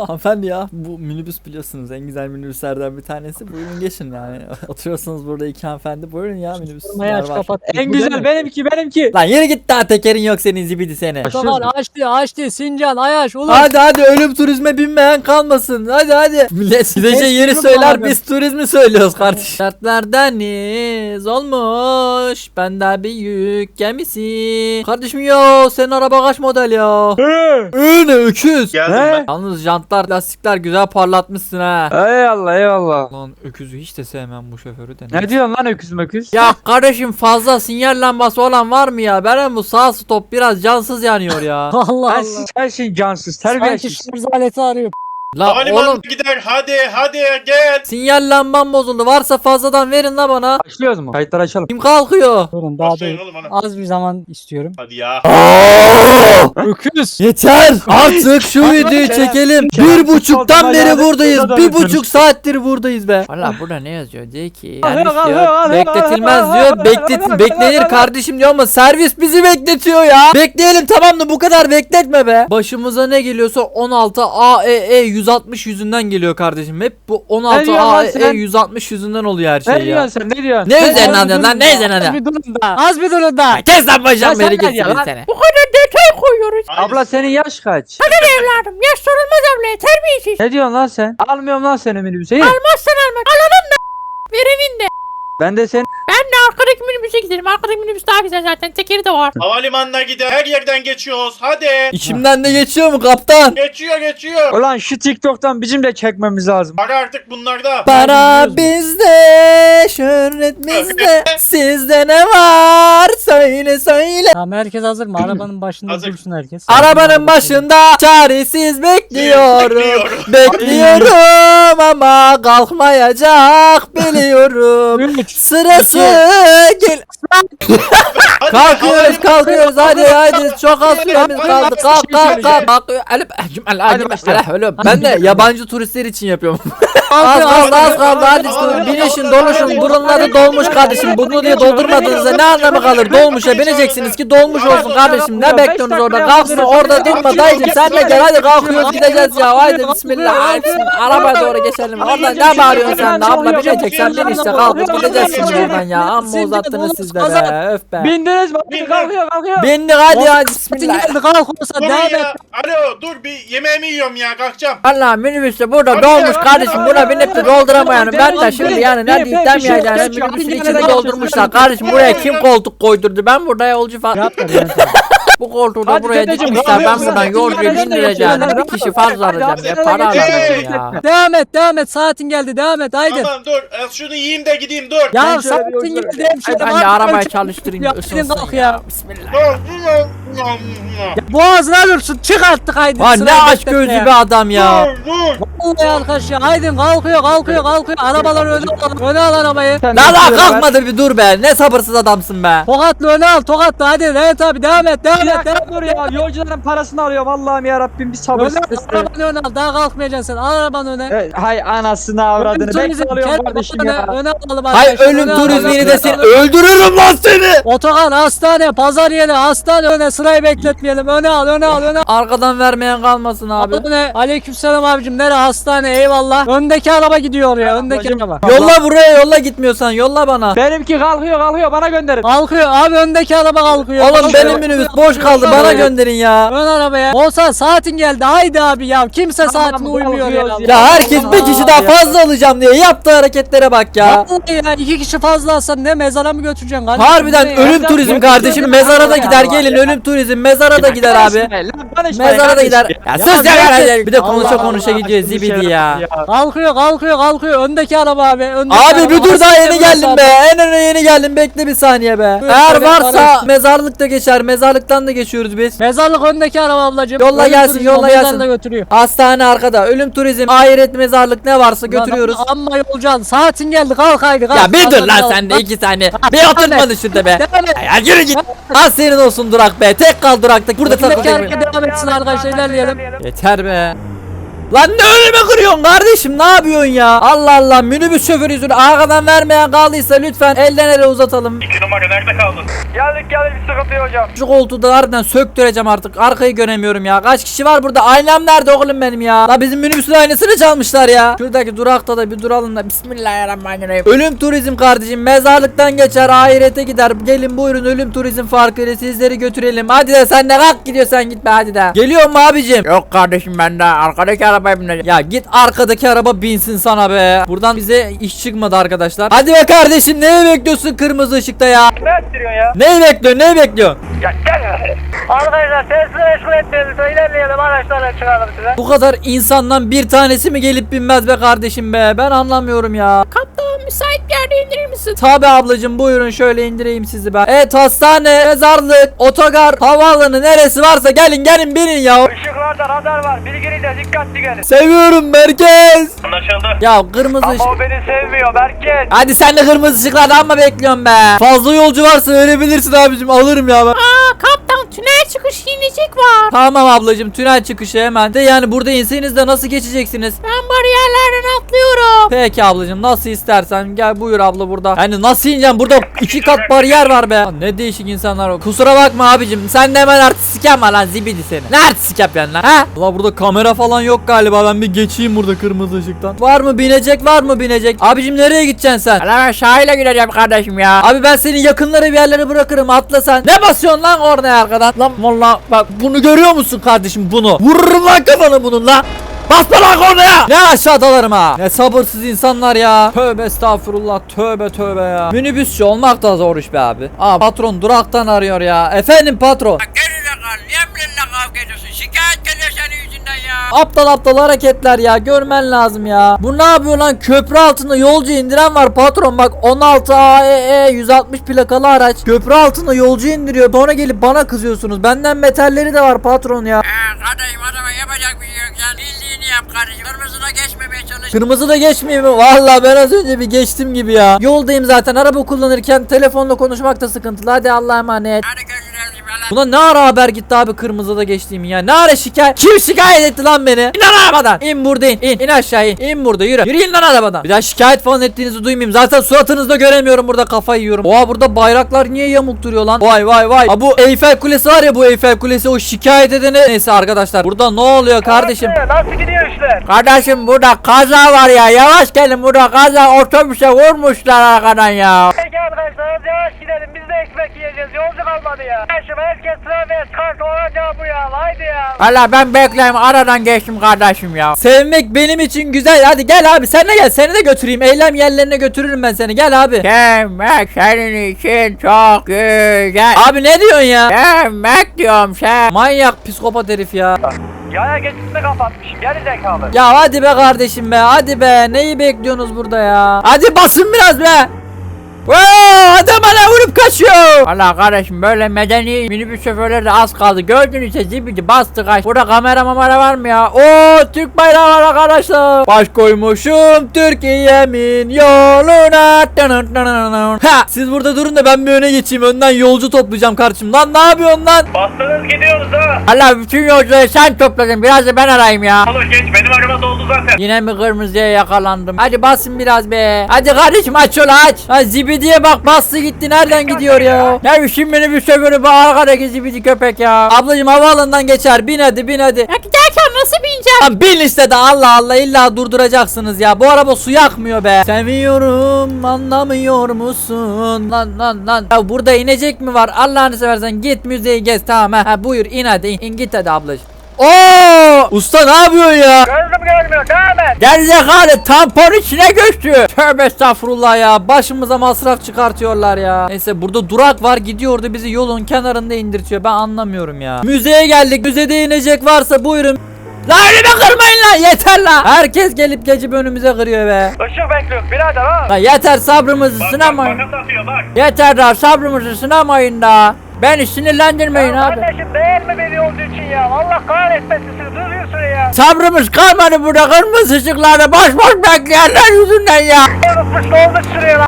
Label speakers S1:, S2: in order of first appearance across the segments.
S1: Hanımefendi ya bu minibüs biliyorsunuz en güzel minibüslerden bir tanesi. Buyurun geçin yani. Oturuyorsunuz burada iki hanımefendi. Buyurun ya minibüs. Var.
S2: kapat.
S3: En güzel benimki benimki.
S1: Lan yürü git daha tekerin yok senin zibidi seni.
S2: Tamam açtı açtı Sincan Ayaş ulan.
S1: Hadi hadi ölüm turizme binmeyen kalmasın. Hadi hadi. Millet gideceği yeri söyler
S2: abi?
S1: biz turizmi söylüyoruz kardeş. Şartlardan iz olmuş. Ben de bir yük gemisi. Kardeşim ya senin araba kaç model ya? Ee, ne öküz.
S4: Geldim ben.
S1: Yalnız jantlar lastikler güzel parlatmışsın ha.
S3: Eyvallah eyvallah.
S1: Lan öküzü hiç de sevmem bu şoförü de.
S3: Ne diyorsun lan öküz möküz?
S1: Ya kardeşim fazla sinyal lambası olan var mı ya? Benim bu sağ stop biraz cansız yanıyor ya.
S2: Allah Allah.
S3: her şeyin cansız
S2: Sanki
S3: terbiyesiz.
S2: şarj aleti arıyor.
S1: La
S4: Havalimanına
S1: oğlum
S4: gider hadi hadi gel.
S1: sinyal lambam bozuldu. Varsa fazladan verin la bana.
S3: Başlıyoruz mu? Kayıtları açalım.
S1: Kim kalkıyor?
S2: Durun daha
S4: Başlayın
S2: değil.
S4: oğlum ana.
S2: Az bir zaman istiyorum.
S4: Hadi ya.
S2: Öküz.
S1: Yeter! Artık şu videoyu çekelim.
S3: Kerem
S1: Bir buçuktan beri buradayız.
S3: burada
S1: Bir buçuk saattir buradayız be. Valla burada ne yazıyor diyor ki. Diyor. Bekletilmez diyor.
S3: alıyor,
S1: Beklet
S3: alıyor,
S1: beklenir kardeşim diyor ama servis bizi bekletiyor ya. Bekleyelim tamam da bu kadar bekletme be. Başımıza ne geliyorsa 16 AEE 160 yüzünden geliyor kardeşim. Hep bu 16
S3: Ne diyorsun lan
S1: AEE
S3: sen?
S1: 160 yüzünden oluyor her
S3: Ne
S1: şey ya.
S3: diyorsun sen ne diyorsun?
S1: Ne üzerine
S3: bir
S1: lan? Ne üzerine.
S2: Az bir durun da. Az bir durun da.
S1: Kes lan başım
S3: Ya
S1: beni
S3: sen ne diyorsun lan?
S1: seni. Bu kadar detay koyuyoruz.
S3: Abla senin yaş kaç?
S1: Evladım yaş sorulmaz evle terbiyesiz.
S3: Ne diyorsun lan sen? Almıyorum lan seni minibüse.
S1: Almazsan alma. Alanın da verenin de.
S3: Ben de sen
S5: Ben de arkadaki minibüse giderim. Arkadaki minibüs daha güzel zaten. Tekeri de var.
S4: Havalimanına gider her yerden geçiyoruz hadi.
S1: İçimden de geçiyor mu kaptan?
S4: Geçiyor geçiyor.
S3: Ulan şu TikTok'tan bizim de çekmemiz lazım.
S4: Para artık bunlarda.
S1: Para bizde, şöhret bizde. Sizde ne var? Söyle söyle.
S2: Tamam herkes hazır mı? Arabanın başında
S4: Hazır.
S2: dursun herkes.
S1: Arabanın başında çaresiz bekliyorum.
S4: Bekliyorum.
S1: Bekliyorum ama kalkmayacak biliyorum.
S2: Üç.
S1: Sırası gel. Kalkıyoruz kalkıyoruz. Hadi hadi. çok az süremiz kaldı. Kalk kalk kalk. Kalk Elif Elif Elif
S3: başlayalım.
S1: Elif Ben de yabancı turistler için yapıyorum. Az
S2: Kalkıyor,
S1: kaldı az kaldı. Hadi. İşte binişin doluşun burunları dolmuş kardeşim. Bunu diye doldurmadığınızda ne anlamı kalır? Dolmuşa bineceksiniz ki dolmuş olsun kardeşim. Ne bekliyorsunuz orada? Kalksın orada durma dayıcım sen de gel hadi kalkıyoruz gideceğiz ya. Haydi bismillah. Arabaya doğru geçelim. Orada ne bağırıyorsun sen? De abla bineceksen bin işte kalkıp gideceğiz. Şimdi ya amma uzattınız siz de be öf be
S3: Bindiniz mi?
S4: Bindim.
S3: Kalkıyor kalkıyor.
S1: Bindik hadi hadi
S2: Saatin
S1: bismillah
S2: geldi kalkıyorsa
S4: Dur
S2: devam et.
S4: ya. Alo dur bir yemeğimi yiyorum ya kalkacağım.
S1: Valla minibüste burada
S4: Hadi
S1: dolmuş
S4: ya,
S1: kardeşim
S4: hadi
S1: buna
S4: ya,
S1: binip de
S4: hadi
S1: dolduramayanım
S3: ya,
S1: ben de
S3: hadi
S1: şimdi
S3: ya,
S1: yani ne
S3: hadi
S1: diyeyim
S3: ya, şey
S1: demeyeceğim
S3: yok,
S1: minibüsün
S3: hadi
S1: içini
S3: ya,
S1: doldurmuşlar
S3: hadi
S1: kardeşim
S4: ya.
S1: buraya kim koltuk koydurdu ben burada yolcu falan
S2: Yapma ben.
S1: Bu koltuğu da
S3: Hadi
S1: buraya
S3: dedeciğim,
S1: dikmişler ben buradan
S4: hadi,
S1: bindireceğim
S3: hadi,
S1: bir kişi fazla
S3: hadi,
S1: alacağım ya para
S3: hadi,
S1: alacağım ya.
S2: Devam et devam et. Saatin geldi devam et haydi.
S4: Tamam dur. E, şunu yiyeyim de gideyim dur.
S2: Ya saatin geldi hemşerim.
S1: ben de arabayı çalıştırayım
S2: Ya,
S1: ısınsın
S2: kalk
S1: ya
S2: ya. Boğazına dursun çık artık haydi.
S1: Lan ne aç gözlü
S2: ya.
S1: bir adam ya.
S2: Vallahi arkadaş ya haydi kalkıyor kalkıyor kalkıyor. Arabaları öne al öne al arabayı.
S3: Sen
S1: La
S3: de
S1: la
S3: şöyle ver.
S1: kalkmadı bir dur be ne sabırsız adamsın be
S2: Tokatlı öne al tokatlı hadi evet abi devam et devam et. Devam
S3: dur ya. Yolcuların parasını alıyor. Allah'ım ya Rabbim bir sabır.
S2: Öne al arabanı öne al daha kalkmayacaksın sen al arabanı öne.
S3: Hay anasını avradını. Bekle alıyorum kardeşim ya.
S2: öne alalım
S1: Hay ölüm turizmini de seni öldürürüm lan seni
S2: Otogar, hastane, pazar yeri, hastane öne sırayı bekletmeyelim. Öne al, öne al, öne al.
S1: Arkadan vermeyen kalmasın abi
S2: Öne. Aleykümselam abicim. Nere hastane? Eyvallah. Öndeki araba gidiyor oraya. Öndeki
S3: Ablacım.
S2: araba.
S1: Yolla buraya yolla gitmiyorsan yolla bana
S3: Benimki kalkıyor kalkıyor bana gönderin.
S2: Kalkıyor abi öndeki araba kalkıyor.
S1: Oğlum
S2: Kalkıyor.
S1: benim minibüs boş kaldı bana gönderin ya.
S2: Ön arabaya. Olsa saatin geldi. Haydi abi ya. Kimse
S3: Tamam,
S2: saatine uymuyor ya.
S1: Ya herkes bir kişi daha fazla alacağım diye yaptığı hareketlere bak ya.
S2: Vallahi ya iki kişi fazla alsan ne mezara mı götüreceksin kardeşim?
S1: Harbiden
S2: ya?
S1: ölüm turizm kardeşim mezara da gider gelin ölüm turizm mezara da gider abi. Mezara da gider. Ya sus ya bir de konuşa konuşa gidiyor zibidi
S3: şeyler
S1: ya.
S2: Kalkıyor kalkıyor kalkıyor. Öndeki araba abi. Öndeki
S1: Abi bir dur daha yeni geldim be. En öne yeni geldim. Bekle bir saniye be. Eğer varsa
S2: kardeşim.
S1: mezarlık da geçer. Mezarlıktan da geçiyoruz biz.
S2: Mezarlık öndeki araba ablacığım.
S1: Yolla gelsin, yolla gelsin.
S2: götürüyor.
S1: Hastane arkada. Ölüm turizm, ahiret mezarlık ne varsa götürüyoruz.
S2: Amma yolcan. Saatin geldi. Kalk haydi kalk.
S1: Ya bir dur lan sen de iki saniye. Bir oturmadın şurada be. Ya yürü git. Az senin olsun durak be. Tek kal durakta. Burada
S2: hareket devam etsin arkadaşlar ilerleyelim.
S1: Yeter be. Lan ne önüme kırıyorsun kardeşim ne yapıyorsun ya? Allah Allah minibüs şoförü yüzüne arkadan vermeyen kaldıysa lütfen elden ele uzatalım.
S6: İki numara nerede kaldın?
S7: Geldik geldik bir sıkıntı yok hocam.
S1: Şu koltuğu da harbiden söktüreceğim artık. Arkayı göremiyorum ya. Kaç kişi var burada? Aynam nerede oğlum benim ya? La bizim minibüsün aynasını çalmışlar ya. Şuradaki durakta da bir duralım da. Bismillahirrahmanirrahim. Ölüm turizm kardeşim. Mezarlıktan geçer ahirete gider. Gelin buyurun ölüm turizm farkıyla sizleri götürelim. Hadi de sen de kalk gidiyorsan gitme hadi de. Geliyor mu abicim? Yok kardeşim ben de arkadaki arabaya bineceğim. Ya git arkadaki araba binsin sana be. Buradan bize iş çıkmadı arkadaşlar. Hadi be kardeşim neyi bekliyorsun kırmızı ışıkta ya?
S7: Ne ettiriyorsun ya?
S1: Neyi bekliyorsun neyi bekliyorsun?
S7: Ya gel. Arkadaşlar sesli meşgul etmeyelim. İlerleyelim araçlarla çıkaralım size.
S1: Bu kadar insandan bir tanesi mi gelip binmez be kardeşim be? Ben anlamıyorum ya.
S4: Kaptan müsait bir yerde indirir misin?
S1: Tabi ablacım buyurun şöyle indireyim sizi ben. Evet hastane, mezarlık, otogar, havaalanı neresi varsa gelin gelin binin ya.
S7: Işıklarda radar var. Bilginize dikkatli gelin.
S1: Seviyorum merkez.
S6: Anlaşıldı.
S1: Ya kırmızı ışık.
S7: Ama o beni sevmiyor Berkin.
S1: Hadi sen de kırmızı ışıklarda amma bekliyorum be. Fazla yolcu varsa verebilirsin abicim alırım ya ben.
S4: Aa kaptan tünel çıkış inecek var.
S1: Tamam ablacım tünel çıkışı hemen. De yani burada inseniz de nasıl geçeceksiniz?
S4: Ben bariyerlerden atlıyorum.
S1: Peki ablacığım nasıl istersen gel buyur abla burada. Yani nasıl ineceğim burada iki kat bariyer var be. Lan Ne değişik insanlar o. Kusura bakma abicim sen de hemen artistik yapma lan zibidi seni. Ne artistik yapıyorsun lan ha? Valla burada kamera falan yok galiba ben bir geçeyim burada kırmızı ışıktan. Var mı binecek var mı binecek? Abicim nereye gideceksin sen? Lan ben sahile gideceğim kardeşim ya. Abi ben seni yakınlara bir yerlere bırakırım atla sen. Ne basıyorsun lan orada arkadan? Lan valla bak bunu görüyor musun kardeşim bunu? Vururum lan kafanı bunun lan. Basma lan kornaya! Ne aşağıdalarım ha? Ne sabırsız insanlar ya. Tövbe estağfurullah. Tövbe tövbe ya. Minibüsçü olmak da zor iş be abi. Aa patron duraktan arıyor ya. Efendim patron.
S5: Gerizekalı niye benimle kavga ediyorsun? Şikayet geliyor senin yüzünden ya.
S1: Aptal aptal hareketler ya. Görmen lazım ya. Bu ne yapıyor lan? Köprü altında yolcu indiren var patron. Bak 16 AEE 160 plakalı araç. Köprü altında yolcu indiriyor. Sonra gelip bana kızıyorsunuz. Benden metalleri de var patron ya.
S5: He kardeşim adama yapacak bir şey yok. Sen bildiğini yap kardeşim. Kırmızıda geçmemeye çalış.
S1: Kırmızı da geçmeyeyim mi? Valla ben az önce bir geçtim gibi ya. Yoldayım zaten araba kullanırken telefonla konuşmak da sıkıntılı. Hadi Allah'a emanet.
S5: Hadi görüşürüz.
S1: Buna ne ara haber gitti abi kırmızıda geçtiğim ya. Ne ara şikayet? Kim şikayet etti lan beni? İn lan arabadan. İn burada in. İn, in aşağı in. İn burada yürü. Yürüyün lan arabadan. Bir daha şikayet falan ettiğinizi duymayayım. Zaten suratınızda göremiyorum burada kafayı yiyorum. Oha burada bayraklar niye yamuk duruyor lan? Vay vay vay. Ha bu Eyfel Kulesi var ya bu Eyfel Kulesi o şikayet edene. Neyse arkadaşlar burada ne oluyor kardeşim?
S7: Nasıl gidiyor işler?
S1: Kardeşim burada kaza var ya. Yavaş gelin burada kaza otobüse vurmuşlar arkadan ya.
S7: Peki arkadaşlar yavaş gidelim. Biz de ekmek yiyeceğiz. Yolcu kalmadı ya. Karşıma herkes trafiğe kart olacağı bu ya. Haydi ya.
S1: Valla ben bekleyeyim aradan geçtim kardeşim ya. Sevmek benim için güzel. Hadi gel abi sen de gel. Seni de götüreyim. Eylem yerlerine götürürüm ben seni. Gel abi.
S5: Sevmek senin için çok güzel.
S1: Abi ne diyorsun ya?
S5: Sevmek diyorum sen.
S1: Manyak psikopat herif ya.
S7: Yaya geçişini kapatmışım. Geri zekalı.
S1: Ya hadi be kardeşim be. Hadi be. Neyi bekliyorsunuz burada ya? Hadi basın biraz be. Wow, adam bana vurup kaçıyor.
S5: Valla kardeşim böyle medeni minibüs şoförleri de az kaldı. Gördünüz ya zibidi bastı kaç. Burada kamera mamara var mı ya?
S1: Oo Türk bayrağı var arkadaşlar. Baş koymuşum Türkiye'min yoluna. Ha siz burada durun da ben bir öne geçeyim. Önden yolcu toplayacağım kardeşim. Lan ne yapıyorsun lan?
S6: Bastınız gidiyoruz ha.
S5: Valla bütün yolcuları sen topladın. Biraz da ben arayayım ya.
S6: Olur geç benim araba doldu zaten.
S5: Yine mi kırmızıya yakalandım?
S1: Hadi basın biraz be. Hadi kardeşim aç yolu aç. Ha zibidiye bak bastı gitti. Nereden gidiyor ya?
S5: Ne biçim minibüs şoförü bu arkadaki zibidi köpek ya.
S1: Ablacım havaalanından geçer. Bin hadi bin hadi.
S4: Ya giderken nasıl bineceğim?
S1: Lan bin listede Allah Allah illa durduracaksınız ya. Bu araba su yakmıyor be. Seviyorum anlamıyor musun? Lan lan lan. Ya burada inecek mi var? Allah'ını seversen git müzeyi gez tamam ha. ha buyur in hadi in, in git hadi ablacım. Oo! Usta ne yapıyorsun ya?
S7: Gözüm görmüyor. Devam et.
S1: Gerizekalı tampon içine göçtü. Tövbe estağfurullah ya. Başımıza masraf çıkartıyorlar ya. Neyse burada durak var gidiyordu bizi yolun kenarında indirtiyor. Ben anlamıyorum ya. Müzeye geldik. Müzede inecek varsa buyurun. La önüme kırmayın lan yeter la. Herkes gelip geçip önümüze kırıyor be.
S7: Işık bekliyoruz birader ha.
S1: La yeter sabrımızı
S6: Bak bak
S1: sınamayın.
S6: makas atıyor bak.
S1: Yeter daha sabrımızı sınamayın da. Beni sinirlendirmeyin abi.
S7: Kardeşim değil mi bir yolcu için ya? Allah kahretmesin ya.
S1: Sabrımız kalmadı burada kırmızı ışıklarda boş boş bekleyenler yüzünden ya.
S7: Unutmuş lan.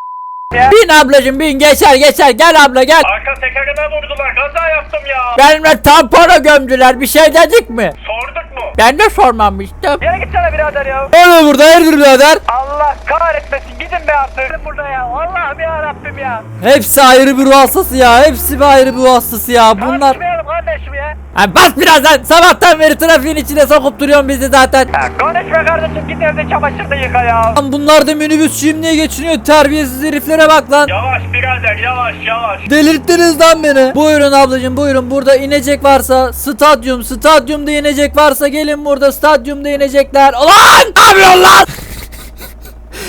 S1: Bin ablacım bin geçer geçer gel abla gel.
S6: Arka tekerime vurdular. Kaza yaptım ya.
S1: Benimle tampona gömdüler bir şey dedik mi?
S6: Sorduk mu?
S5: Ben de sormamıştım.
S7: Yere gitsene birader ya.
S1: Öyle burada hayırdır birader?
S7: Allah kahretmesin gidin be artık. Gidin burada ya. Allah'ım ya Rabbim ya.
S1: Hepsi ayrı bir ruh hastası ya. Hepsi bir ayrı bir ruh hastası ya. Bunlar...
S7: Tartışmayalım kardeşim ya.
S1: Ha, bas birazdan. Sabahtan beri trafiğin içine sokup duruyorsun bizi zaten.
S7: Ya konuşma kardeşim git evde çamaşır da yıka ya.
S1: Lan bunlar da minibüsçüyüm diye geçiniyor. Terbiyesiz heriflere bak lan.
S6: Yavaş birader yavaş yavaş.
S1: Delirttiniz lan beni. Buyurun ablacığım buyurun. Burada inecek varsa stadyum, stadyumda inecek varsa gelin burada stadyumda inecekler. Ulan ne yapıyorsun lan?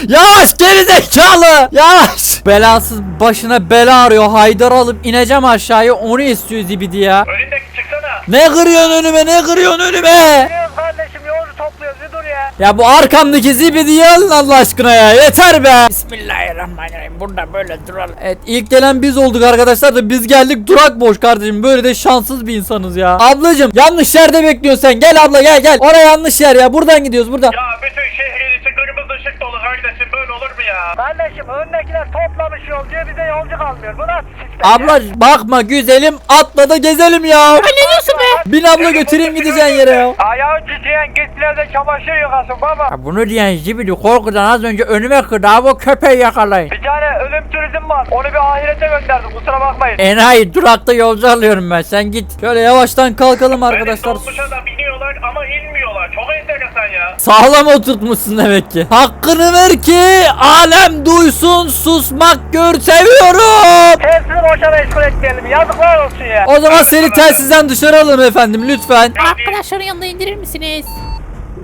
S1: Yavaş gerizekalı. Yavaş. Belasız başına bela arıyor. Haydar alıp ineceğim aşağıya. Onu istiyor zibidi ya.
S6: Önündeki çıksana.
S1: Ne kırıyorsun önüme ne kırıyorsun önüme?
S7: Gidiyoruz kardeşim yolcu topluyoruz bir dur ya.
S1: Ya bu arkamdaki zibidiyi alın Allah aşkına ya. Yeter be.
S5: Bismillahirrahmanirrahim. Burada böyle duralım.
S1: Evet ilk gelen biz olduk arkadaşlar da biz geldik durak boş kardeşim böyle de şanssız bir insanız ya. Ablacım yanlış yerde bekliyorsun sen gel abla gel gel. Oraya yanlış yer ya buradan gidiyoruz buradan.
S6: Ya bütün şehrin içi kırmızı ışık dolu kardeşim böyle olur mu ya?
S7: Kardeşim öndekiler toplamış yolcuyu bize yolcu kalmıyor. Bu nasıl sistem ya?
S1: Abla bakma güzelim atla da gezelim ya.
S4: Ne diyorsun be?
S1: Bin abla götüreyim gideceğin yere ya.
S7: Ayağı titreyen gittiler de çamaşır yıkasın baba.
S5: Ya bunu diyen zibidi korkudan az önce önüme kırdı. Abi o köpeği yakalayın.
S7: Bir tane ölüm turizm var. Onu bir ahirete gönderdim kusura bakmayın.
S5: Enayi durakta yolcu alıyorum ben. Sen git.
S1: Şöyle yavaştan kalkalım arkadaşlar.
S6: Benim dolmuşa da biniyorlar ama inmiyorlar. Çok enteresan ya.
S1: Sağlam oturtmuşsun demek ki. Hakkını ver ki alem duysun susmak gör seviyorum.
S7: Telsiz'i boşa meşgul etmeyelim. Yazıklar olsun ya.
S1: O zaman seni telsizden dışarı alın efendim lütfen.
S4: Arkadaşların yanında indirir misiniz?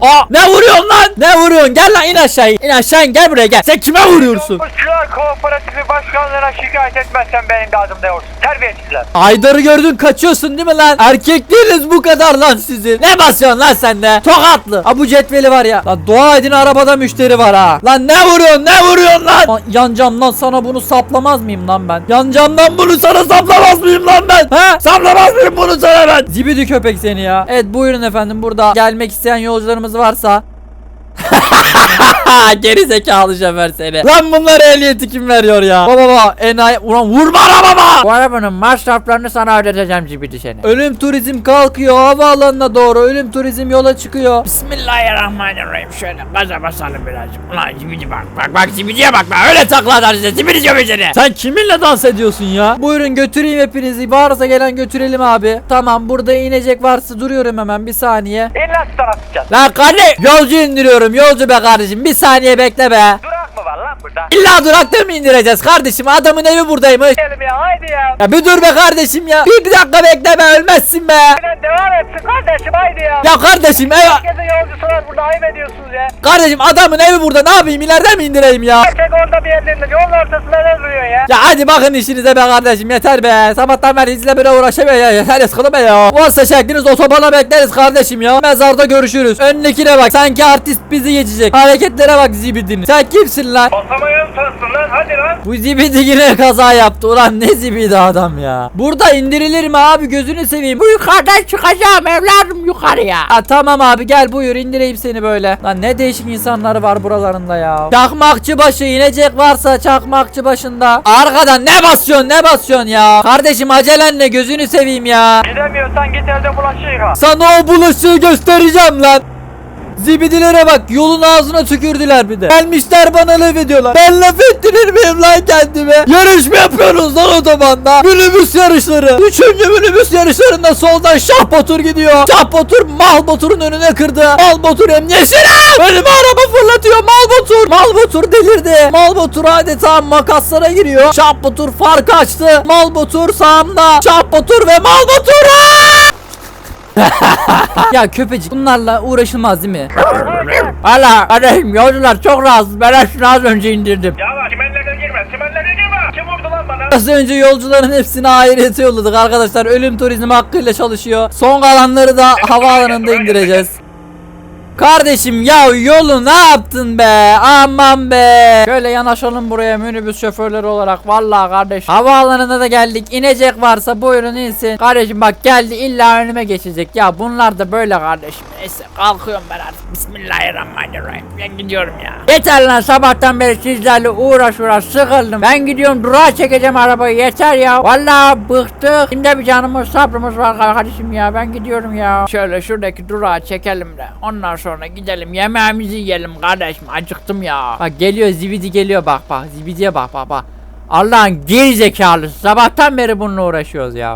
S1: Aa ne vuruyorsun lan? Ne vuruyorsun? Gel lan in aşağı. İn aşağı in gel buraya gel. Sen kime vuruyorsun?
S7: Yolcular Kooperatifi başkanlığına şikayet etmezsen benim de adım ne olsun. Terbiyesizler.
S1: Aydar'ı gördün kaçıyorsun değil mi lan? Erkek değiliz bu kadar lan sizin. Ne basıyorsun lan sen de? Tokatlı. Ha bu cetveli var ya. Lan dua edin arabada müşteri var ha. Lan ne vuruyorsun ne vuruyorsun lan? Lan yan camdan sana bunu saplamaz mıyım lan ben? Yan camdan bunu sana saplamaz mıyım lan ben? Ha? Saplamaz mıyım bunu sana ben? Zibidi köpek seni ya. Evet buyurun efendim burada gelmek isteyen yolcularımız varsa. Geri zekalı şoför seni. Lan bunlar ehliyeti kim veriyor ya? Baba baba enayi. Ulan vurma arabama.
S5: Bu arabanın masraflarını sana ödeteceğim zibidi seni.
S1: Ölüm turizm kalkıyor havaalanına doğru. Ölüm turizm yola çıkıyor.
S5: Bismillahirrahmanirrahim. Şöyle gaza basalım birazcık. Ulan zibidi bak bak bak zibidiye bak bak. Öyle takla atar size. Zibidi diyor seni.
S1: Sen kiminle dans ediyorsun ya? Buyurun götüreyim hepinizi. Varsa gelen götürelim abi. Tamam burada inecek varsa duruyorum hemen bir saniye.
S7: İlla sana sıçacağız.
S1: Lan kardeş yolcu indiriyorum yolcu be kardeşim. Bir saniye bekle be.
S7: Burada?
S1: İlla durakta mı indireceğiz kardeşim? Adamın evi buradaymış.
S7: Gidelim ya haydi ya.
S1: Ya bir dur be kardeşim ya. Bir, bir dakika bekle be ölmezsin be.
S7: Aynen devam etsin kardeşim haydi ya.
S1: Ya kardeşim ev...
S7: Herkesin yolcusu var burada ayıp ediyorsunuz ya.
S1: Kardeşim adamın evi burada ne yapayım ileride mi indireyim ya?
S7: Erkek orada bir yerlerinde yolun ortasında ne duruyor ya?
S1: Ya hadi bakın işinize be kardeşim yeter be. Sabahtan beri sizle böyle uğraşamıyor ya. Yeter sıkıldı be ya. Varsa şekliniz otobana bekleriz kardeşim ya. Mezarda görüşürüz. Önündekine bak. Sanki artist bizi geçecek. Hareketlere bak zibidini. Sen kimsin lan?
S6: Sensin lan hadi lan.
S1: Bu zibidi yine kaza yaptı. Ulan ne zibidi adam ya. Burada indirilir mi abi gözünü seveyim.
S5: Bu yukarıdan çıkacağım evladım yukarıya.
S1: Ha tamam abi gel buyur indireyim seni böyle. Lan ne değişik insanları var buralarında ya. Çakmakçı başı inecek varsa çakmakçı başında. Arkadan ne basıyorsun ne basıyorsun ya. Kardeşim acelen ne gözünü seveyim ya.
S7: Gidemiyorsan git evde bulaşık yıka.
S1: Sana o bulaşığı göstereceğim lan. Zibidilere bak yolun ağzına tükürdüler bir de. Gelmişler bana laf ediyorlar. Ben laf ettirir miyim lan kendime? Yarış mı yapıyorsunuz lan otobanda? Minibüs yarışları. Üçüncü minibüs yarışlarında soldan Şah Batur gidiyor. Şah Batur Mal Batur'un önüne kırdı. Mal Batur emniyesine. Önüme araba fırlatıyor Mal Batur. Mal Batur delirdi. Mal Batur adeta makaslara giriyor. Şah Batur fark açtı. Mal Batur sağımda. Şah Batur ve Mal Batur. Aa! Ya köpecik bunlarla uğraşılmaz değil mi?
S5: Hala kardeşim yolcular çok rahatsız. Ben şunu az önce indirdim.
S6: Yavaş çimenlere girme çimenlere girme. Kim vurdu lan bana?
S1: Az önce yolcuların hepsini ahirete yolladık arkadaşlar. Ölüm turizmi hakkıyla çalışıyor. Son kalanları da havaalanında indireceğiz.
S5: Kardeşim ya yolu ne yaptın be? Aman be. Şöyle yanaşalım buraya minibüs şoförleri olarak. Vallahi kardeş. Havaalanına da geldik. İnecek varsa buyurun insin. Kardeşim bak geldi illa önüme geçecek. Ya bunlar da böyle kardeşim. Neyse kalkıyorum ben artık. Bismillahirrahmanirrahim. Ben gidiyorum ya. Yeter lan sabahtan beri sizlerle uğraş uğraş sıkıldım. Ben gidiyorum durağa çekeceğim arabayı yeter ya. Vallahi bıktık. Şimdi bir canımız sabrımız var kardeşim ya. Ben gidiyorum ya. Şöyle şuradaki durağa çekelim de. Ondan sonra gidelim yemeğimizi yiyelim kardeşim. Acıktım ya. Bak geliyor zibidi geliyor bak bak. Zibidiye bak bak bak. Allah'ın geri zekalısı. Sabahtan beri bununla uğraşıyoruz ya.